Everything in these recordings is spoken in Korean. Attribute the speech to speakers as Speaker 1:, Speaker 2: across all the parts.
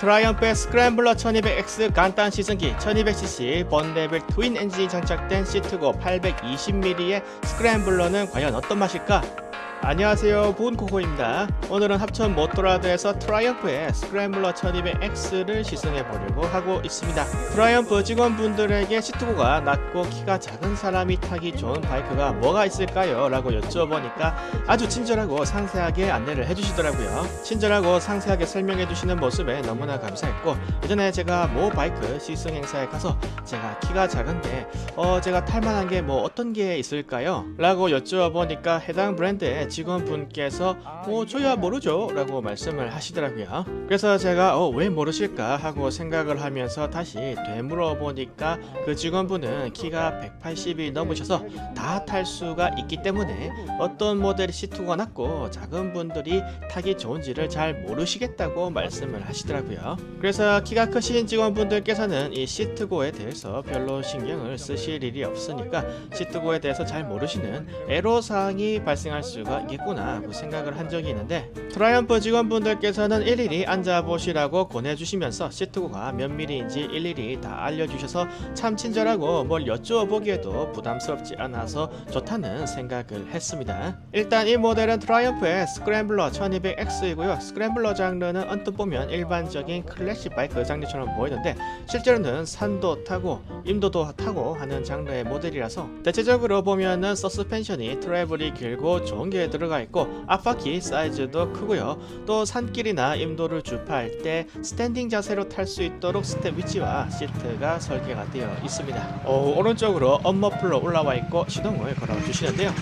Speaker 1: 트라이언프의 스크램블러 1200X 간단 시승기 1200cc 번레벨 트윈 엔진이 장착된 시트고 820mm의 스크램블러는 과연 어떤 맛일까? 안녕하세요 부은코코입니다 오늘은 합천 모토라드에서 트라이언프의 스크램블러 1200X를 시승해 보려고 하고 있습니다 트라이언프 직원분들에게 시트고가 낮고 키가 작은 사람이 타기 좋은 바이크가 뭐가 있을까요? 라고 여쭤보니까 아주 친절하고 상세하게 안내를 해주시더라고요 친절하고 상세하게 설명해 주시는 모습에 너무나 감사했고 예전에 제가 모 바이크 시승 행사에 가서 제가 키가 작은데 어 제가 탈만한 게 뭐 어떤 게 있을까요? 라고 여쭈어보니까 해당 브랜드의 직원분께서 뭐 저야 모르죠? 라고 말씀을 하시더라고요. 그래서 제가 어 왜 모르실까? 하고 생각을 하면서 다시 되물어 보니까 그 직원분은 키가 180이 넘으셔서 다 탈 수가 있기 때문에 어떤 모델이 시트가 낮고 작은 분들이 타기 좋은지를 잘 모르시겠다고 말씀을 하시더라고요. 그래서 키가 크신 직원분들께서는 이 시트고에 대해서 별로 신경을 쓰실 일이 없으니까 시트고에 대해서 잘 모르시는 애로사항이 발생할 수가 있겠구나 하고 생각을 한 적이 있는데 트라이언프 직원분들께서는 일일이 앉아보시라고 권해주시면서 시트고가 몇 밀리인지 일일이 다 알려주셔서 참 친절하고 뭘 여쭈어 보기에도 부담스럽지 않아서 좋다는 생각을 했습니다. 일단 이 모델은 트라이언프의 스크램블러 1200X이고요. 스크램블러 장르는 언뜻 보면 일반적인 클래식 바이크 장르처럼 보이는데 실제로는 산도 타고 임도도 타고 하는 장르의 모델이라서 대체적으로 보면은 서스펜션이 트래블이 길고 좋은 게 들어가 있고 앞바퀴 사이즈도 크고요. 또 산길이나 임도를 주파할 때 스탠딩 자세로 탈 수 있도록 스텝 위치와 시트가 설계가 되어 있습니다. 오, 오른쪽으로 업머플러 올라와 있고 시동을 걸어 주시는데요.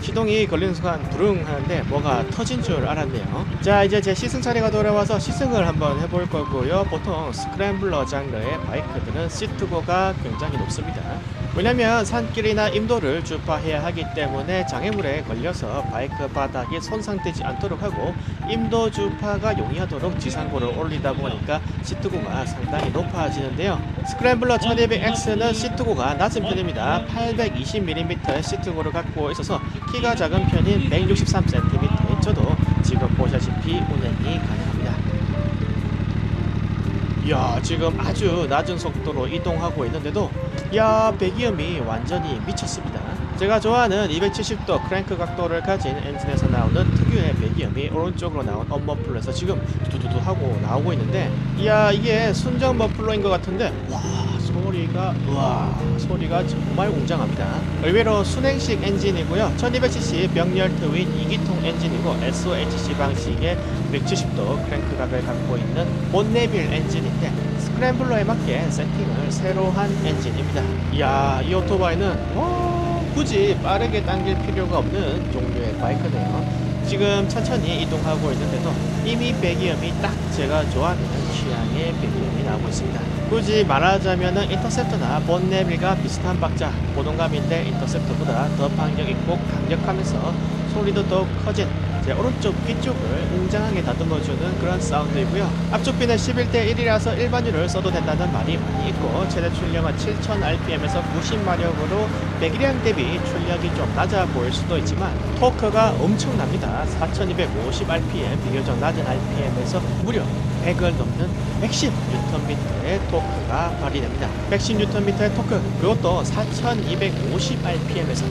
Speaker 1: 시동이 걸리는 순간 부릉 하는데 뭐가 터진 줄 알았네요. 자 이제 제 시승 차례가 돌아와서 시승을 한번 해볼 거고요. 보통 스크램블러 장르의 바이크들은 시트고가 굉장히 높습니다. 왜냐면 산길이나 임도를 주파해야 하기 때문에 장애물에 걸려서 바이크 바닥이 손상되지 않도록 하고 임도 주파가 용이하도록 지상고를 올리다 보니까 시트고가 상당히 높아지는데요. 스크램블러 1200X는 시트고가 낮은 편입니다. 820mm의 시트고를 갖고 있어서 키가 작은 편인 163cm인 저도 지금 보시다시피 운행이 가능합니다. 이야 지금 아주 낮은 속도로 이동하고 있는데도 야 배기음이 완전히 미쳤습니다. 제가 좋아하는 270도 크랭크 각도를 가진 엔진에서 나오는 특유의 배기음이 오른쪽으로 나온 업머플러에서 지금 두두두 하고 나오고 있는데 이야 이게 순정 머플러인 것 같은데 와 소리가 와 소리가 정말 웅장합니다. 의외로 순행식 엔진이고요. 1200cc 병렬 트윈 2기통 엔진이고 SOHC 방식의 170도 크랭크각을 갖고 있는 몬네빌 엔진인데 스크램블러에 맞게 세팅을 새로 한 엔진입니다 이야 이 오토바이는 와, 굳이 빠르게 당길 필요가 없는 종류의 바이크네요 지금 천천히 이동하고 있는데도 이미 배기음이 딱 제가 좋아하는 취향의 배기음이 나오고 있습니다. 굳이 말하자면은 인터셉터나 본네빌과 비슷한 박자, 보동감인데 인터셉터보다 더 반경 있고 강력하면서 소리도 더욱 커진 제 오른쪽 귀 쪽을 웅장하게 다듬어주는 그런 사운드이고요. 앞쪽 비는 11대 1이라서 일반유를 써도 된다는 말이 많이 있고 최대 출력은 7000rpm에서 90마력으로 배기량 대비 출력이 좀 낮아 보일 수도 있지만 토크가 엄청납니다. 4250rpm 비교적 낮은 rpm에서 무려 100을 넘는 110Nm의 토크가 발휘됩니다. 110Nm의 토크 그것도 4250rpm에서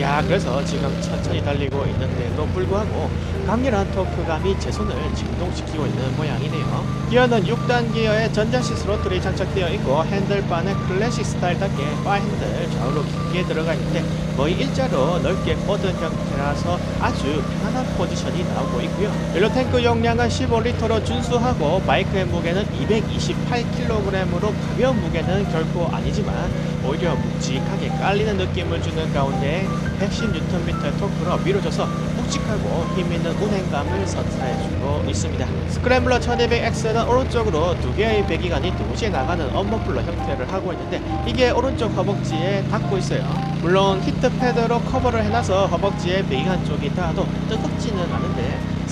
Speaker 1: 야 그래서 지금 천천히 달리고 있는데도 불구하고 강렬한 토크감이 제 손을 진동시키고 있는 모양이네요. 기어는 6단 기어에 전자식 스로틀이 장착되어 있고 핸들바는 클래식 스타일답게 바 핸들 좌우로 깊게 들어가 있는데 거의 일자로 넓게 뻗은 형태라서 아주 편안한 포지션이 나오고 있고요. 연료 탱크 용량은 15리터로 준수하고 바이크의 무게는 228kg으로 가벼운 무게는 결코 아니지만 오히려 묵직하게 깔리는 느낌을 주는 가운데 110Nm의 토크로 밀어줘서 묵직하고 힘있는 운행감을 선사해주고 있습니다. 스크램블러 1200X는 오른쪽으로 두 개의 배기관이 동시에 나가는 언머플러 형태를 하고 있는데 이게 오른쪽 허벅지에 닿고 있어요. 물론 히트 패드로 커버를 해놔서 허벅지에 배기관 쪽이 닿아도 뜨겁지는 않은데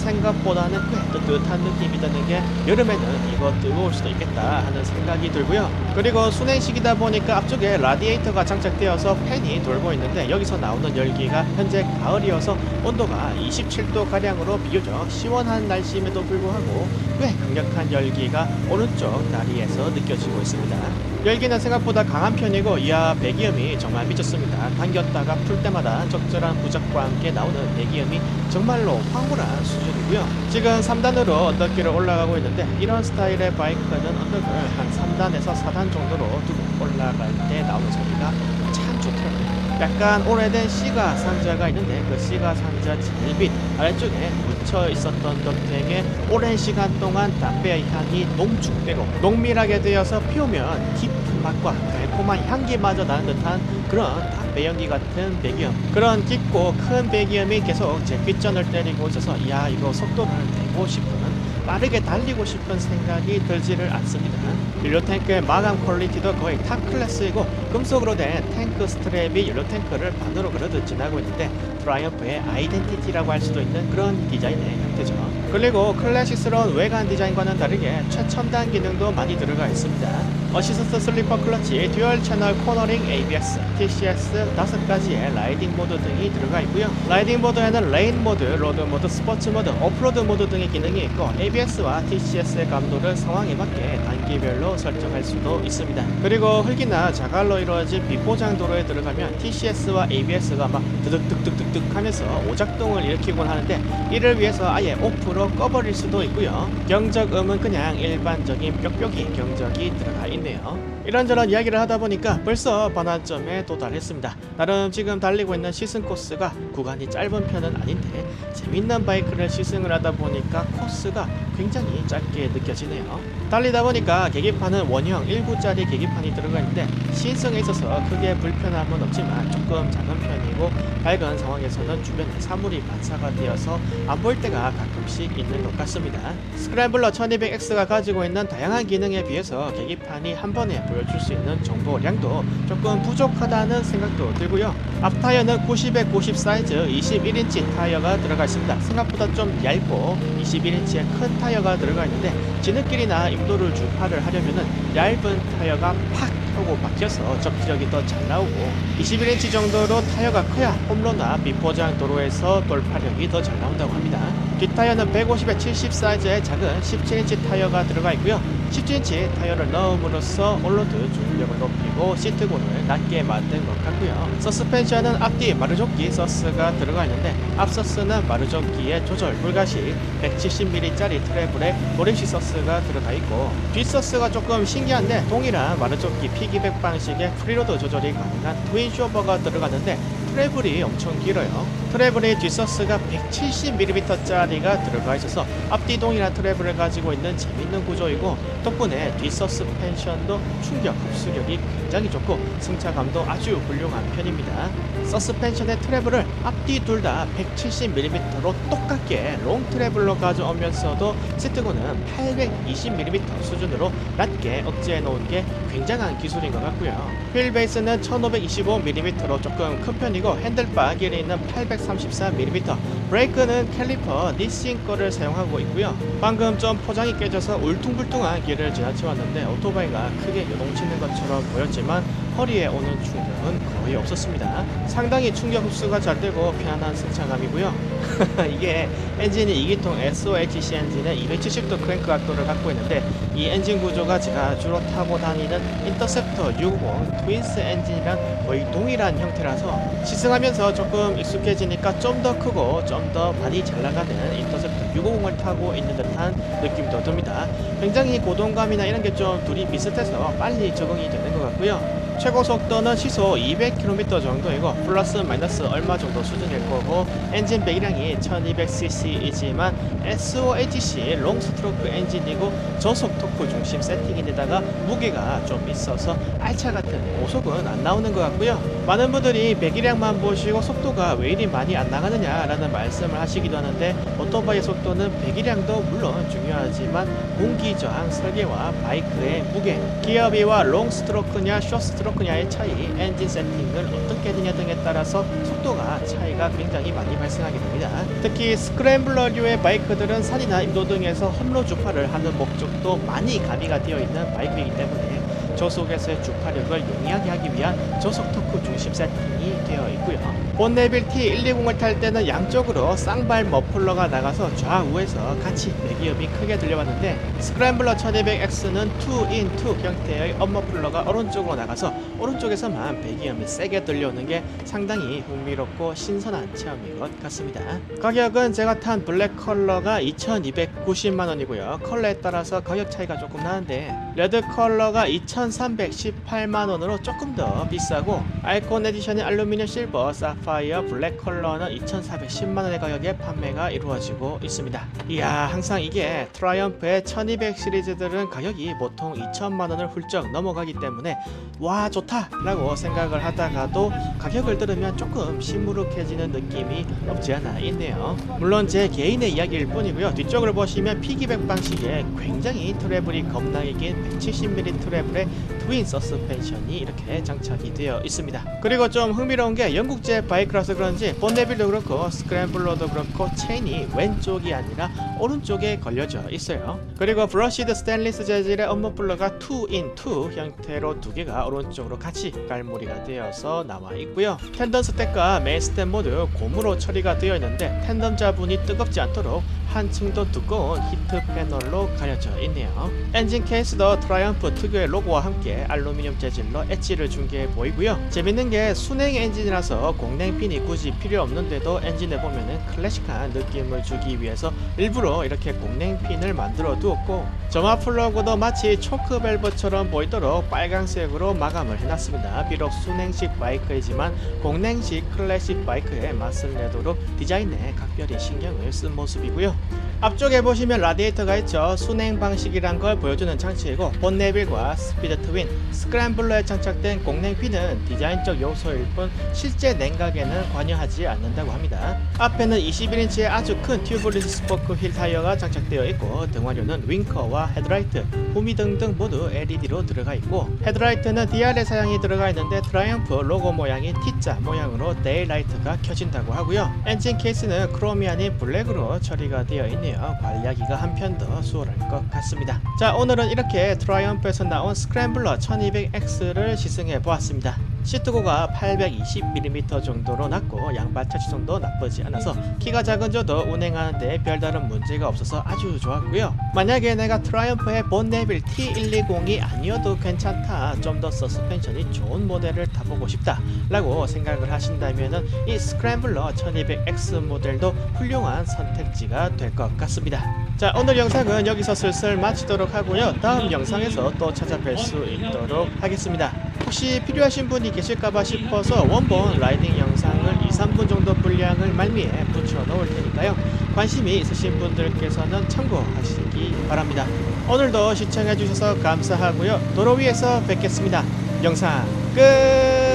Speaker 1: 생각보다는 꽤 뜨뜻한 느낌이 드는 게 여름에는 이거 뜨거울 수도 있겠다 하는 생각이 들고요. 그리고 순행식이다 보니까 앞쪽에 라디에이터가 장착되어서 팬이 돌고 있는데 여기서 나오는 열기가 현재 가을이어서 온도가 27도 가량으로 비교적 시원한 날씨임에도 불구하고 꽤 강력한 열기가 오른쪽 다리에서 느껴지고 있습니다. 열기는 생각보다 강한 편이고 이하 배기음이 정말 미쳤습니다. 당겼다가 풀 때마다 적절한 부적과 함께 나오는 배기음이 정말로 황홀한 수준이고요. 지금 3단으로 언덕길을 올라가고 있는데 이런 스타일의 바이크는 언덕을 한 3단에서 4단 정도로 두고 올라갈 때 나오는 소리가 참 좋더라고요. 약간 오래된 시가 상자가 있는데 그 시가 상자 제일 밑 아래쪽에 묻혀 있었던 덤탱에 오랜 시간 동안 담배의 향이 농축되고 농밀하게 되어서 피우면 깊은 맛과 달콤한 향기마저 나는 듯한 그런 담배 연기 같은 배기음 그런 깊고 큰 배기음이 계속 제 귓전을 때리고 있어서 야 이거 속도 를 내고 싶은 빠르게 달리고 싶은 생각이 들지를 않습니다. 연료 탱크의 마감 퀄리티도 거의 탑 클래스이고 금속으로 된 탱크 스트랩이 연료 탱크를 반으로 그려듯 지나고 있는데 트라이언프의 아이덴티티라고 할 수도 있는 그런 디자인의 형태죠. 그리고 클래식스러운 외관 디자인과는 다르게 최첨단 기능도 많이 들어가 있습니다. 어시스트 슬리퍼 클러치, 듀얼 채널 코너링 ABS, TCS 다섯 가지의 라이딩 모드 등이 들어가 있고요. 라이딩 모드에는 레인 모드, 로드 모드, 스포츠 모드, 오프로드 모드 등의 기능이 있고 ABS와 TCS의 감도를 상황에 맞게 단계별로 설정할 수도 있습니다. 그리고 흙이나 자갈로 이루어진 비포장 도로에 들어가면 TCS와 ABS가 막 드득득득득득 하면서 오작동을 일으키곤 하는데 이를 위해서 아예 오프로 꺼버릴 수도 있고요. 경적음은 그냥 일반적인 뾱뾱이 경적이 들어가 있네요. 이런저런 이야기를 하다 보니까 벌써 반환점에 도달했습니다. 나름 지금 달리고 있는 시승 코스가 구간이 짧은 편은 아닌데 재밌는 바이크를 시승을 하다 보니까 코스가 굉장히 짧게 느껴지네요. 달리다 보니까 계기판은 원형 1구짜리 계기판이 들어가 있는데 시승에 있어서 크게 불편함은 없지만 조금 작은 편이고 밝은 상황에서는 주변에 사물이 반사가 되어서 안 보일 때가 가끔씩 있는 것 같습니다. 스크램블러 1200X가 가지고 있는 다양한 기능에 비해서 계기판이 한 번에 보여줄 수 있는 정보량도 조금 부족하다는 생각도 들고요. 앞 타이어는 90에 90 사이즈 21인치 타이어가 들어가 있습니다. 생각보다 좀 얇고 21인치의 큰 타이어가 들어가 있는데 지느길이나 임도를 주파를 하려면은 얇은 타이어가 팍 하고 박혀서 접지력이 더 잘 나오고 21인치 정도로 타이어가 커야 홈로나 비포장 도로에서 돌파력이 더 잘 나온다고 합니다. 뒷타이어는 150에 70 사이즈의 작은 17인치 타이어가 들어가 있고요. 17인치 타이어를 넣음으로써 올로드 중력을 높이고 시트고를 낮게 만든 것 같고요. 서스펜션은 앞뒤 마르조끼 서스가 들어가 있는데 앞서스는 마르조끼의 조절 불가시 170mm짜리 트래블에 모래시 서스가 들어가 있고 뒷서스가 조금 신기한데 동일한 마르조끼 피기백 방식의 프리로드 조절이 가능한 트윈 쇼버가 들어가는데 트래블이 엄청 길어요. 트래블의 뒷서스가 170mm짜리가 들어가 있어서 앞뒤 동일한 트래블을 가지고 있는 재밌는 구조이고 덕분에 뒷 서스펜션도 충격 흡수력이 굉장히 좋고 승차감도 아주 훌륭한 편입니다. 서스펜션의 트래블을 앞뒤 둘 다 170mm로 똑같게 롱 트래블로 가져오면서도 시트고는 820mm 수준으로 낮게 억제해 놓은 게 굉장한 기술인 것 같고요. 휠 베이스는 1525mm로 조금 큰 편이고 핸들바 길이 있는 834mm 브레이크는 캘리퍼 니싱 거를 사용하고 있고요. 방금 좀 포장이 깨져서 울퉁불퉁한 길을 지나쳐 왔는데 오토바이가 크게 요동치는 것처럼 보였지만 허리에 오는 충격은 거의 없었습니다. 상당히 충격 흡수가 잘 되고 편안한 승차감이고요. 이게 엔진이 2기통 SOHC 엔진의 270도 크랭크 각도를 갖고 있는데 이 엔진 구조가 제가 주로 타고 다니는 인터셉터 650 트윈스 엔진이랑 거의 동일한 형태라서 시승하면서 조금 익숙해지니까 좀 더 크고 좀 더 많이 잘 나가는 인터셉터 650을 타고 있는 듯한 느낌도 듭니다. 굉장히 고동감이나 이런 게 좀 둘이 비슷해서 빨리 적응이 되는 것 같고요. 최고 속도는 시속 200km 정도이고 플러스 마이너스 얼마 정도 수준일 거고 엔진 배기량이 1200cc이지만 SOHC 롱스트로크 엔진이고 저속 토크 중심 세팅인데다가 무게가 좀 있어서 알차 같은 고속은 안 나오는 것 같고요. 많은 분들이 배기량만 보시고 속도가 왜 이리 많이 안 나가느냐 라는 말씀을 하시기도 하는데 오토바이 속도는 배기량도 물론 중요하지만 공기 저항 설계와 바이크의 무게 기어비와 롱스트로크냐 숏스트로크 트로크냐의 차이, 엔진 세팅을 어떻게 되냐 등에 따라서 속도가 차이가 굉장히 많이 발생하게 됩니다. 특히 스크램블러류의 바이크들은 산이나 인도 등에서 험로 주파를 하는 목적도 많이 가미가 되어 있는 바이크이기 때문에 저속에서의 주파력을 용이하게 하기 위한 저속 토크 중심 세팅이 되어 있고요. 본네빌 T120을 탈 때는 양쪽으로 쌍발 머플러가 나가서 좌우에서 같이 배기음이 크게 들려왔는데 스크램블러 1200X는 2in2 형태의 업머플러가 오른쪽으로 나가서 오른쪽에서만 배기음이 세게 들려오는 게 상당히 흥미롭고 신선한 체험인 것 같습니다. 가격은 제가 탄 블랙 컬러가 2290만원이고요. 컬러에 따라서 가격 차이가 조금 나는데 레드 컬러가 2318만원으로 조금 더 비싸고 아이콘 에디션의 알루미늄 실버 사파 이어 블랙 컬러는 2410만원의 가격에 판매가 이루어지고 있습니다. 이야 항상 이게 트라이언프의 1200 시리즈들은 가격이 보통 2천만원을 훌쩍 넘어가기 때문에 와 좋다 라고 생각을 하다가도 가격을 들으면 조금 시무룩해지는 느낌이 없지 않아 있네요. 물론 제 개인의 이야기일 뿐이고요. 뒤쪽을 보시면 피기백 방식의 굉장히 트래블이 겁나게 긴 170mm 트래블의 트윈 서스펜션이 이렇게 장착이 되어 있습니다. 그리고 좀 흥미로운 게 영국제 바이 크라서 그런지 본네빌도 그렇고 스크램블러도 그렇고 체인이 왼쪽이 아니라 오른쪽에 걸려져 있어요 그리고 브러시드 스테인리스 재질의 업무블러가 2in2 형태로 두 개가 오른쪽으로 같이 깔무리가 되어서 나와 있고요. 텐덤 스택과 메인 스택 모두 고무로 처리가 되어 있는데 텐덤 자분이 뜨겁지 않도록 한층 더 두꺼운 히트 패널로 가려져 있네요. 엔진 케이스도 트라이언프 특유의 로고와 함께 알루미늄 재질로 엣지를 준게 보이고요. 재밌는 게 순행 엔진이라서 공냉핀이 굳이 필요 없는데도 엔진에 보면은 클래식한 느낌을 주기 위해서 일부러 이렇게 공냉핀을 만들어 두었고 점화 플러그도 마치 초크 밸브처럼 보이도록 빨간색으로 마감을 해놨습니다. 비록 순행식 바이크이지만 공냉식 클래식 바이크에 맛을 내도록 디자인에 각별히 신경을 쓴 모습이고요. 앞쪽에 보시면 라디에이터가 있죠. 순행 방식이란 걸 보여주는 장치이고 본네빌과 스피드 트윈, 스크램블러에 장착된 공냉핀은 디자인적 요소일 뿐 실제 냉각에는 관여하지 않는다고 합니다. 앞에는 21인치의 아주 큰 튜브리스 스포크 휠 타이어가 장착되어 있고 등화료는 윙커와 헤드라이트, 후미 등등 모두 LED로 들어가 있고 헤드라이트는 DRL 사양이 들어가 있는데 트라이언프 로고 모양이 T자 모양으로 데일라이트가 켜진다고 하고요. 엔진 케이스는 크롬이 아닌 블랙으로 처리가 되어 있네요. 관리하기가 한편 더 수월할 것 같습니다. 자 오늘은 이렇게 트라이언프에서 나온 스크램블러 1200X를 시승해 보았습니다. 시트고가 820mm 정도로 낮고 양발 터치성도 나쁘지 않아서 키가 작은 저도 운행하는데 별다른 문제가 없어서 아주 좋았고요. 만약에 내가 트라이언프의 본네빌 T120이 아니어도 괜찮다, 좀 더 서스펜션이 좋은 모델을 타보고 싶다 라고 생각을 하신다면 이 스크램블러 1200X 모델도 훌륭한 선택지가 될 것 같습니다. 자 오늘 영상은 여기서 슬슬 마치도록 하고요. 다음 영상에서 또 찾아뵐 수 있도록 하겠습니다. 혹시 필요하신 분이 계실까봐 싶어서 원본 라이딩 영상을 2, 3분 정도 분량을 말미에 붙여 놓을 테니까요. 관심이 있으신 분들께서는 참고하시기 바랍니다. 오늘도 시청해주셔서 감사하고요. 도로 위에서 뵙겠습니다. 영상 끝!